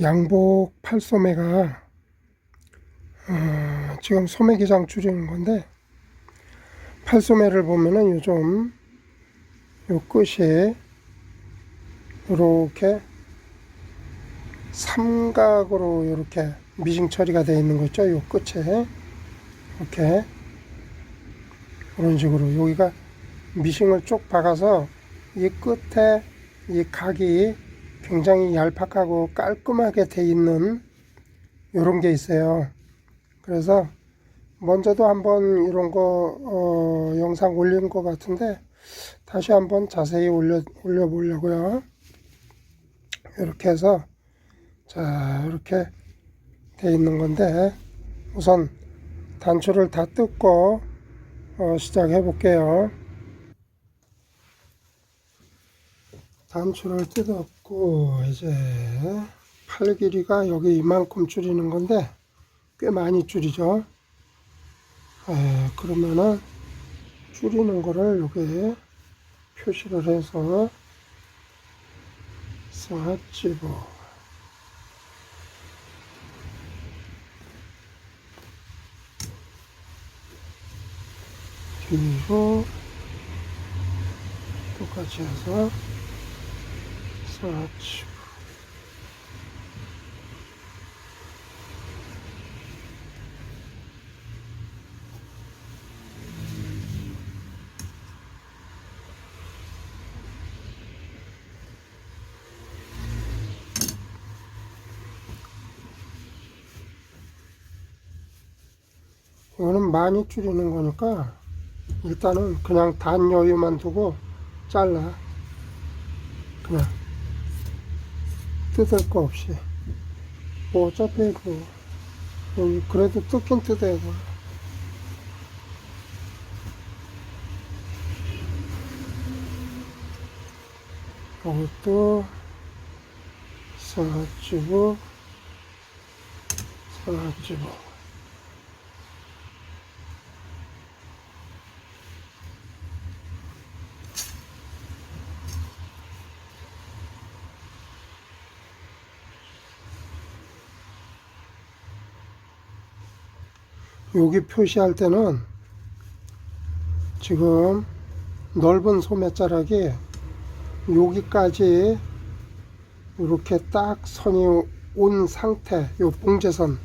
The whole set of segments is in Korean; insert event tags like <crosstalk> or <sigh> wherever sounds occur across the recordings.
양복 팔소매가 어, 지금 소매 기장 줄이는 건데 팔소매를 보면은 요즘 요 끝이 이렇게 삼각으로 이렇게 미싱 처리가 되어 있는 거 있죠? 요 끝에 이렇게 그런 식으로 여기가 미싱을 쭉 박아서 이 끝에 이 각이 굉장히 얄팍하고 깔끔하게 돼 있는 이런 게 있어요. 그래서 먼저도 한번 이런 거 어, 영상 올린 것 같은데 다시 한번 자세히 올려 올려 보려고요. 이렇게 해서 자 이렇게 돼 있는 건데 우선 단추를 다 뜯고 어, 시작해 볼게요. 단추를 뜯었고 이제 팔 길이가 여기 이만큼 줄이는 건데 꽤 많이 줄이죠. 에, 그러면은 줄이는 거를 여기 표시를 해서 싹 집어 뒤로 똑같이 해서 싹 집어 이거는 많이 줄이는 거니까 일단은 그냥 단 여유만 두고 잘라. 그냥 뜯을 거 없이 뭐 어차피 그 여기 그래도 뜯긴 뜯어야 돼 이것도 싹집어 싹집어 여기 표시할 때는 지금 넓은 소매자락이 여기까지 이렇게 딱 선이 온 상태 요 봉제선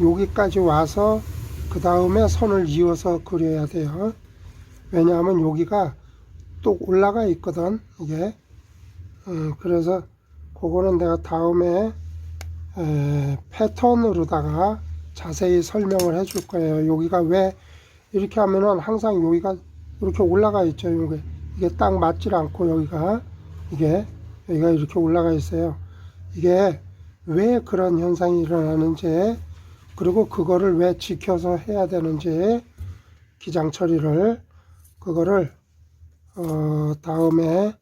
여기까지 와서 그 다음에 선을 이어서 그려야 돼요. 왜냐하면 여기가 또 올라가 있거든 이게. 음, 그래서 그거는 내가 다음에 에, 패턴으로다가 자세히 설명을 해줄 거예요. 여기가 왜 이렇게 하면은 항상 여기가 이렇게 올라가 있죠. 이게 이게 딱 맞질 않고 여기가 이게 여기가 이렇게 올라가 있어요. 이게 왜 그런 현상이 일어나는지 그리고 그거를 왜 지켜서 해야 되는지 기장 처리를 그거를 어 다음에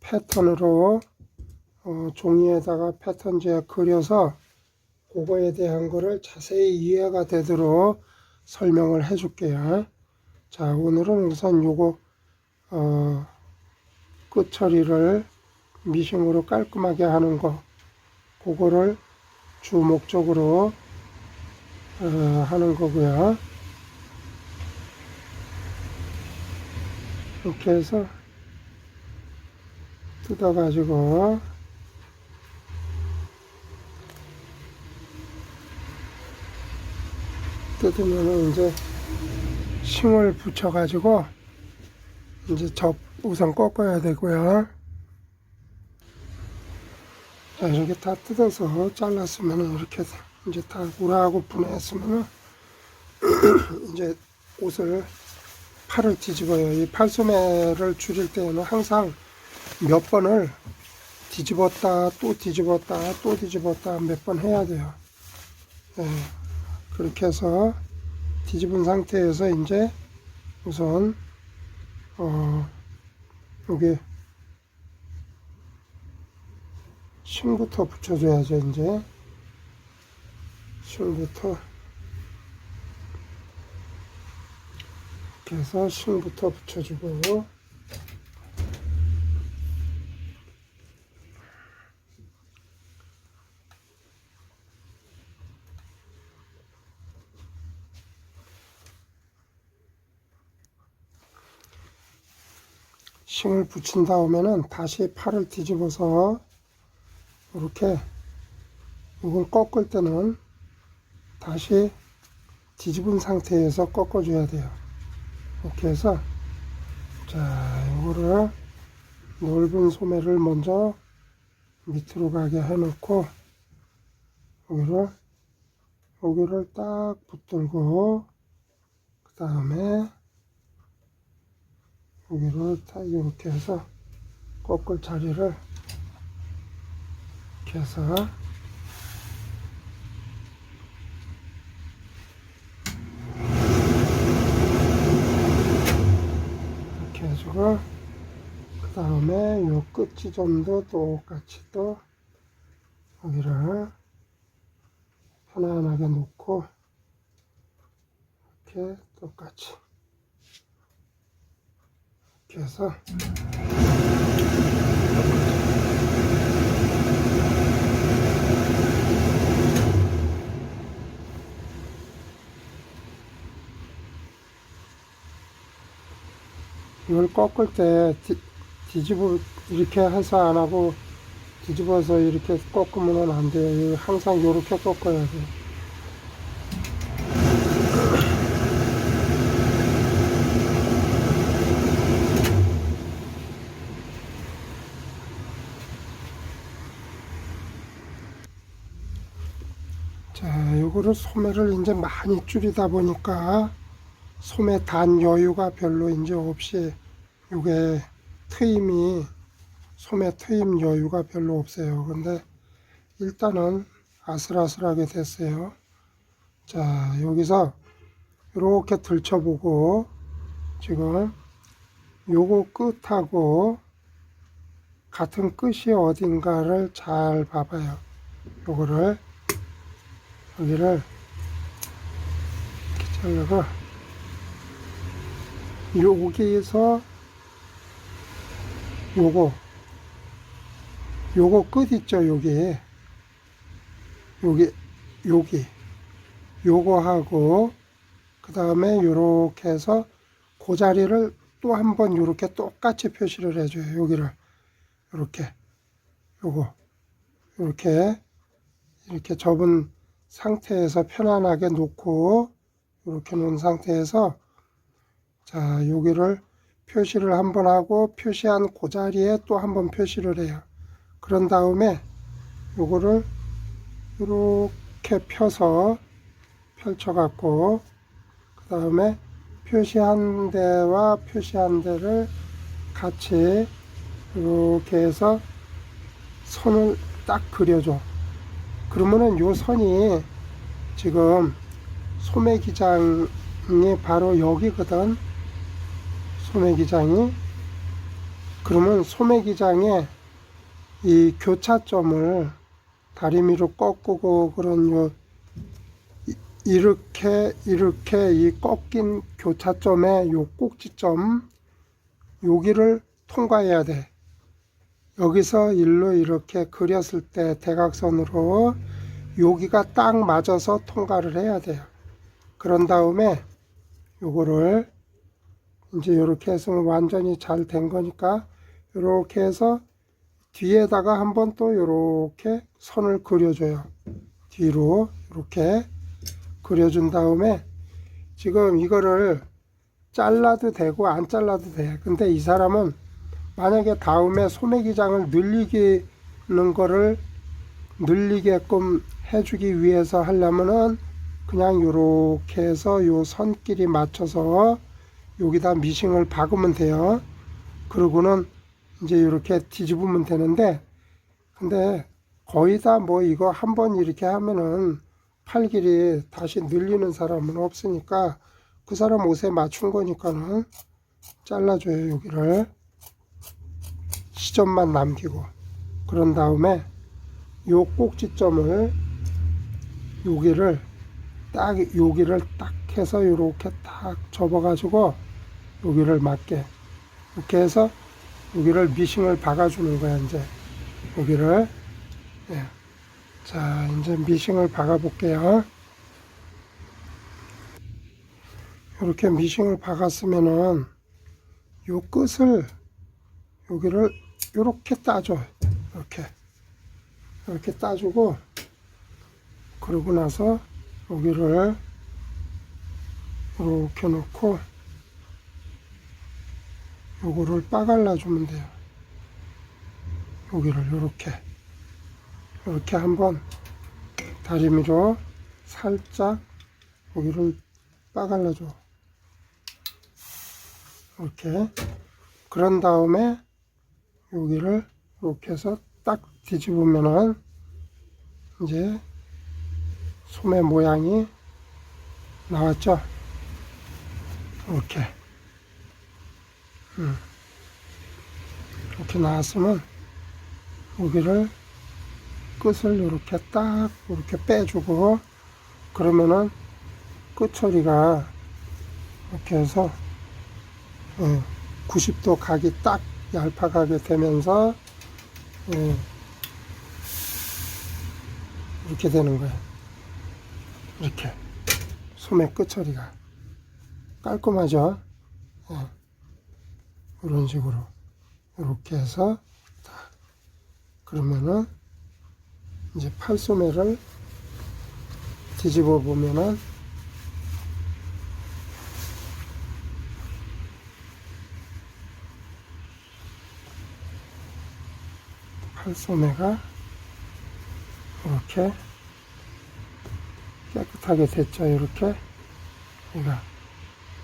패턴으로 어 종이에다가 패턴지에 그려서 그거에 대한 거를 자세히 이해가 되도록 설명을 해 줄게요. 자, 오늘은 우선 요거, 어, 끝 처리를 미싱으로 깔끔하게 하는 거, 그거를 주 목적으로, 어, 하는 거고요. 이렇게 해서 뜯어가지고, 뜯으면 이제 심을 붙여가지고 이제 접 우선 꺾어야 되고요. 자 이렇게 다 뜯어서 잘랐으면 이렇게 이제 다 우라하고 분해했으면 <clears throat> 이제 옷을 팔을 뒤집어요. 이 팔소매를 줄일 때는 항상 몇 번을 뒤집었다 또 뒤집었다 또 뒤집었다 몇 번 해야 돼요. 네. 그렇게 해서 뒤집은 상태에서 이제 우선 어 여기 심부터 붙여줘야죠 이제. 심부터. 이렇게 해서 심부터 붙여주고 싱을 붙인 다음에는 다시 팔을 뒤집어서 이렇게 이걸 꺾을 때는 다시 뒤집은 상태에서 꺾어줘야 돼요. 이렇게 해서 자 이거를 넓은 소매를 먼저 밑으로 가게 해놓고 여기를 여기를 딱 붙들고 그 다음에 여기를 딱 이렇게 해서 꺾을 자리를 이렇게 해서 이렇게 해주고 그 다음에 요 끝 지점도 똑같이 또 여기를 편안하게 놓고 이렇게 똑같이 이렇게 해서 이걸 꺾을 때 뒤, 뒤집어 이렇게 해서 안 하고 뒤집어서 이렇게 꺾으면 안 돼요. 항상 이렇게 꺾어야 돼요. 자, 요거를 소매를 이제 많이 줄이다 보니까 소매 단 여유가 별로 이제 없이 요게 트임이 소매 트임 여유가 별로 없어요. 근데 일단은 아슬아슬하게 됐어요. 자, 여기서 이렇게 들춰보고 지금 요거 끝하고 같은 끝이 어딘가를 잘 봐봐요. 요거를 여기를 이렇게 잘라가 여기에서 요거 요거 끝 있죠 여기 여기 여기 요거 하고 그 다음에 요렇게 해서 그 자리를 또 한 번 요렇게 똑같이 표시를 해줘요 여기를. 요렇게. 요거. 요렇게. 이렇게 접은 상태에서 편안하게 놓고 이렇게 놓은 상태에서 자 여기를 표시를 한번 하고 표시한 그 자리에 또 한번 표시를 해요. 그런 다음에 요거를 이렇게 펴서 펼쳐 갖고 그 다음에 표시한 데와 표시한 데를 같이 이렇게 해서 선을 딱 그려줘. 그러면은 요 선이 지금 소매기장이 바로 여기거든. 소매기장이. 그러면 소매기장에 이 교차점을 다리미로 꺾고 그런 요 이- 이렇게 이렇게 이 꺾인 교차점의 요 꼭지점 여기를 통과해야 돼. 여기서 일로 이렇게 그렸을 때 대각선으로 여기가 딱 맞아서 통과를 해야 돼요. 그런 다음에 요거를 이제 이렇게 해서 완전히 잘 된 거니까 이렇게 해서 뒤에다가 한번 또 이렇게 선을 그려줘요. 뒤로 이렇게 그려준 다음에 지금 이거를 잘라도 되고 안 잘라도 돼. 근데 이 사람은 만약에 다음에 소매기장을 늘리기는 거를 늘리게끔 해주기 위해서 하려면은 그냥 요렇게 해서 요 선끼리 맞춰서 여기다 미싱을 박으면 돼요. 그러고는 이제 이렇게 뒤집으면 되는데 근데 거의 다 뭐 이거 한 번 이렇게 하면은 팔 길이 다시 늘리는 사람은 없으니까 그 사람 옷에 맞춘 거니까는 잘라줘요 여기를 시점만 남기고 그런 다음에 요 꼭지점을 여기를 딱 여기를 딱 해서 이렇게 딱 접어 가지고 여기를 맞게 이렇게 해서 여기를 미싱을 박아 주는 거야 이제. 여기를. 예. 자 이제 미싱을 박아 볼게요. 이렇게 미싱을 박았으면은 요 끝을 여기를 이렇게 따줘. 이렇게. 이렇게 따주고, 그러고 나서 여기를 이렇게 놓고, 요거를 빠갈라 주면 돼요. 여기를 이렇게. 이렇게 한번 다리미로 살짝 여기를 빠갈라 줘. 이렇게. 그런 다음에 여기를 이렇게 해서 딱 뒤집으면은 이제 소매 모양이 나왔죠. 이렇게. 음. 이렇게 나왔으면 여기를 끝을 이렇게 딱 이렇게 빼주고 그러면은 끝처리가 이렇게 해서 예, 90도 각이 딱 얄팍하게 되면서 예, 이렇게 되는 거예요. 이렇게. 소매 끝처리가. 깔끔하죠. 예, 이런 식으로. 이렇게 해서 딱. 그러면은 이제 팔소매를 뒤집어 보면은 팔소매가 이렇게 깨끗하게 됐죠. 이렇게. 그러니까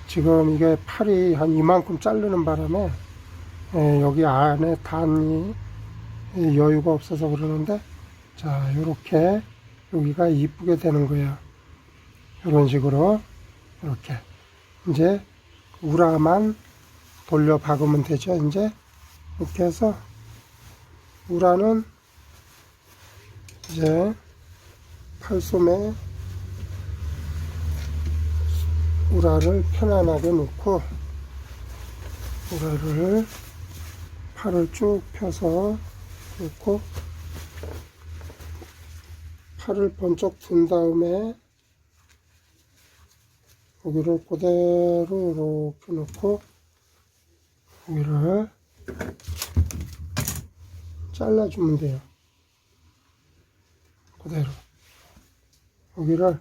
지금 이게 팔이 한 이만큼 자르는 바람에 예, 여기 안에 단이 예, 여유가 없어서 그러는데 자 이렇게 여기가 이쁘게 되는 거예요. 이런 식으로 이렇게. 이제 우라만 돌려 박으면 되죠. 이제 이렇게 해서 우라는 이제 팔솜에 우라를 편안하게 놓고 우라를 팔을 쭉 펴서 놓고 팔을 번쩍 든 다음에 여기를 그대로 이렇게 놓고 여기를 잘라주면 돼요. 그대로. 여기를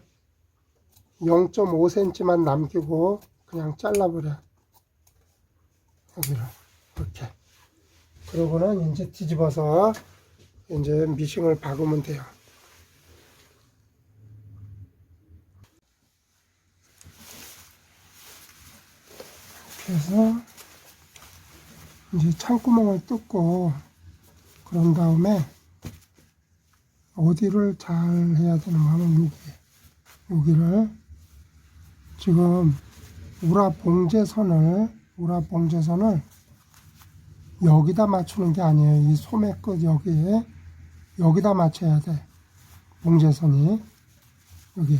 0.5cm만 남기고 그냥 잘라버려. 여기를. 이렇게. 그러고는 이제 뒤집어서 이제 미싱을 박으면 돼요. 이렇게 해서 이제 창구멍을 뚫고 그런 다음에 어디를 잘 해야 되는가 하면 여기 여기를 지금 우라 봉제선을 우라 봉제선을 여기다 맞추는 게 아니에요. 이 소매 끝 여기에 여기다 맞춰야 돼. 봉제선이. 여기.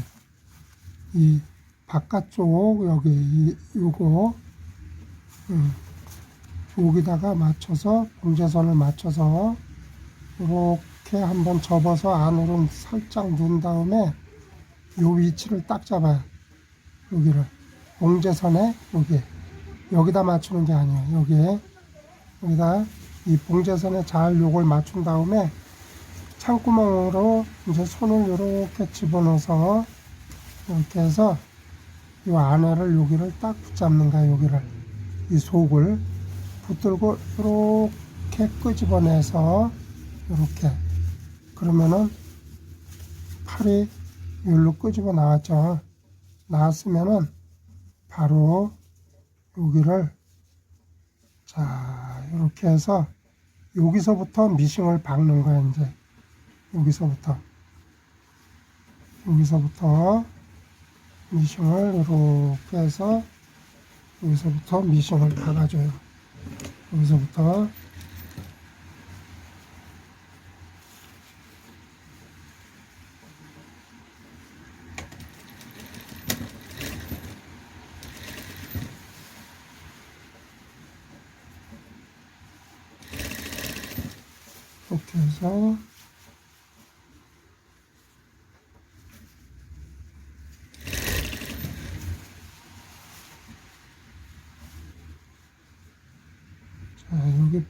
이 바깥쪽 여기 이, 요거. 음. 여기다가 맞춰서 봉제선을 맞춰서 이렇게 한번 접어서 안으로 살짝 넣은 다음에 요 위치를 딱 잡아요. 여기를 봉제선에 여기 여기다 맞추는 게 아니에요. 여기에 여기다 이 봉제선에 잘 요걸 맞춘 다음에 창구멍으로 이제 손을 이렇게 집어넣어서 이렇게 해서 요 안에를 여기를 딱 붙잡는 거야. 여기를 이 속을 붙들고 이렇게 끄집어내서 이렇게. 그러면은 팔이 여기로 끄집어 나왔죠. 나왔으면은 바로 여기를 자 이렇게 해서 여기서부터 미싱을 박는 거야 이제. 여기서부터. 여기서부터 미싱을 이렇게 해서 여기서부터 미싱을 박아줘요 여기서부터. 이렇게 해서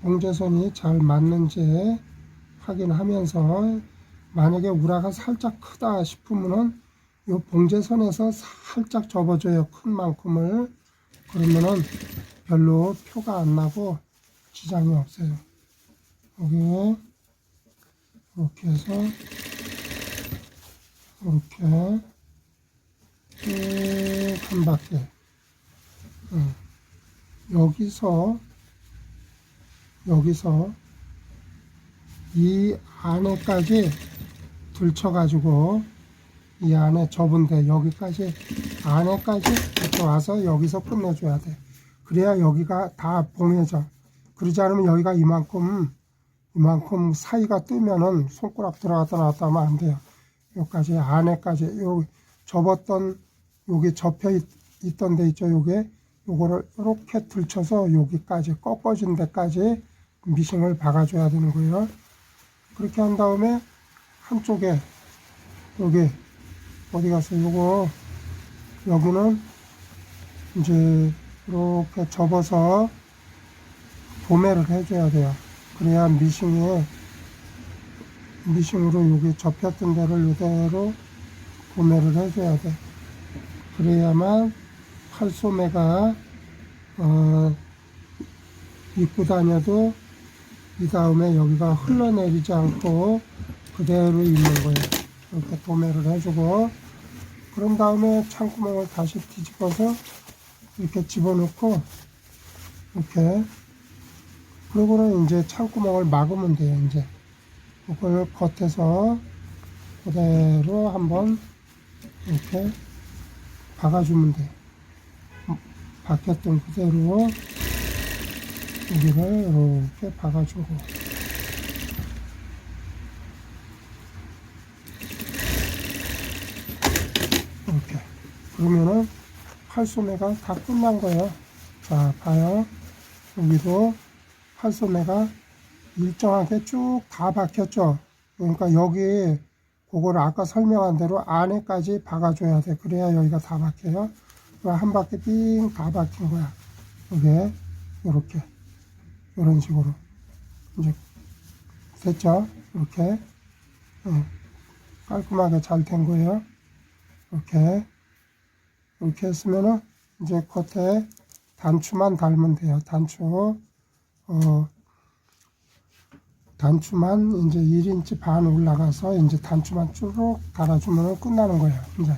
봉제선이 잘 맞는지 확인하면서 만약에 우라가 살짝 크다 싶으면은 요 봉제선에서 살짝 접어줘요. 큰 만큼을. 그러면은 별로 표가 안 나고 지장이 없어요. 여기 이렇게 해서 이렇게 쭉 한 바퀴. 응. 여기서 여기서 이 안에까지 들쳐가지고 이 안에 접은데 여기까지 안에까지 이렇게 와서 여기서 끝내줘야 돼. 그래야 여기가 다 봉해져. 그러지 않으면 여기가 이만큼 이만큼 사이가 뜨면은 손가락 들어갔다 나왔다 하면 안 돼요. 여기까지 안에까지 요 접었던 여기 접혀 있, 있던 데 있죠. 요게 요거를 이렇게 들쳐서 여기까지 꺾어진 데까지 미싱을 박아줘야 되는 거예요. 그렇게 한 다음에 한쪽에 여기 어디 갔어? 요거 여기는 이제 이렇게 접어서 도매를 해줘야 돼요. 그래야 미싱이 미싱으로 여기 접혔던 데를 이대로 도매를 해줘야 돼. 그래야만 팔소매가 어, 입고 다녀도 이 다음에 여기가 흘러내리지 않고 그대로 있는 거예요. 이렇게 도매를 해주고 그런 다음에 창구멍을 다시 뒤집어서 이렇게 집어넣고 이렇게 그러고는 이제 창구멍을 막으면 돼요. 이제 이걸 겉에서 그대로 한번 이렇게 박아주면 돼. 박혔던 그대로 여기를 이렇게 박아주고 이렇게 그러면은 팔소매가 다 끝난 거예요. 자 봐요. 여기도 팔소매가 일정하게 쭉 다 박혔죠. 그러니까 여기 그거를 아까 설명한 대로 안에까지 박아줘야 돼. 그래야 여기가 다 박혀요. 그한 바퀴 삥 다 박힌 거야. 이게 이렇게 이런 식으로 이제 됐죠? 이렇게 어, 깔끔하게 잘 된 거예요. 이렇게 이렇게 했으면은 이제 겉에 단추만 달면 돼요. 단추 어 단추만 이제 1인치 반 올라가서 이제 단추만 쭉 달아주면 끝나는 거예요. 이제